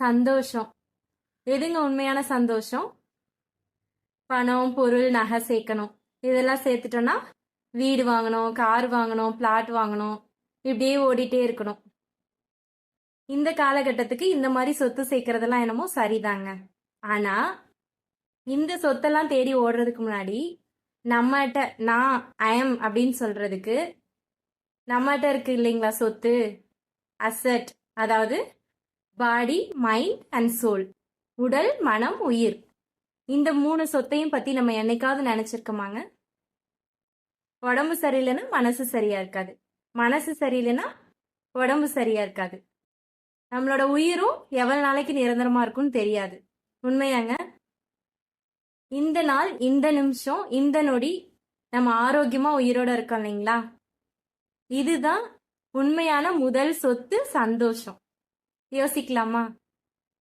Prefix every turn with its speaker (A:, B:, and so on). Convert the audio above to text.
A: சந்தோஷம். எதுங்க உண்மையான சந்தோஷம்? பணம் பொருள் நகை சேர்க்கணும். இதெல்லாம் சேர்த்துட்டோம்னா வீடு வாங்கணும் கார் வாங்கணும் பிளாட் வாங்கணும். இப்படியே ஓடிட்டே இருக்கணும். இந்த காலகட்டத்துக்கு இந்த மாதிரி சொத்து சேர்க்கறதெல்லாம் என்னமோ சரிதாங்க. ஆனா இந்த சொத்தெல்லாம் தேடி ஓடுறதுக்கு முன்னாடி நம்மகிட்ட நான் ஐஎம் அப்படின்னு சொல்றதுக்கு நம்மகிட்ட இருக்கு இல்லைங்களா சொத்து அசட் அதாவது பாடி மைண்ட் அண்ட் சோல் உடல் மனம் உயிர். இந்த மூணு சொத்தையும் பத்தி நம்ம என்னைக்காவது நினைச்சிருக்கோமாங்க? உடம்பு சரியில்லைன்னா மனசு சரியா இருக்காது. மனசு சரியில்லைன்னா உடம்பு சரியா இருக்காது. நம்மளோட உயிரும் எவ்வளவு நாளைக்கு நிரந்தரமா இருக்கும்னு தெரியாது. உண்மையாங்க? இந்த நாள் இந்த நிமிஷம் இந்த நொடி நம்ம ஆரோக்கியமா உயிரோட இருக்கோம் இல்லைங்களா? இதுதான் உண்மையான முதல் சொத்து சந்தோஷம். யோசிக்கலாமா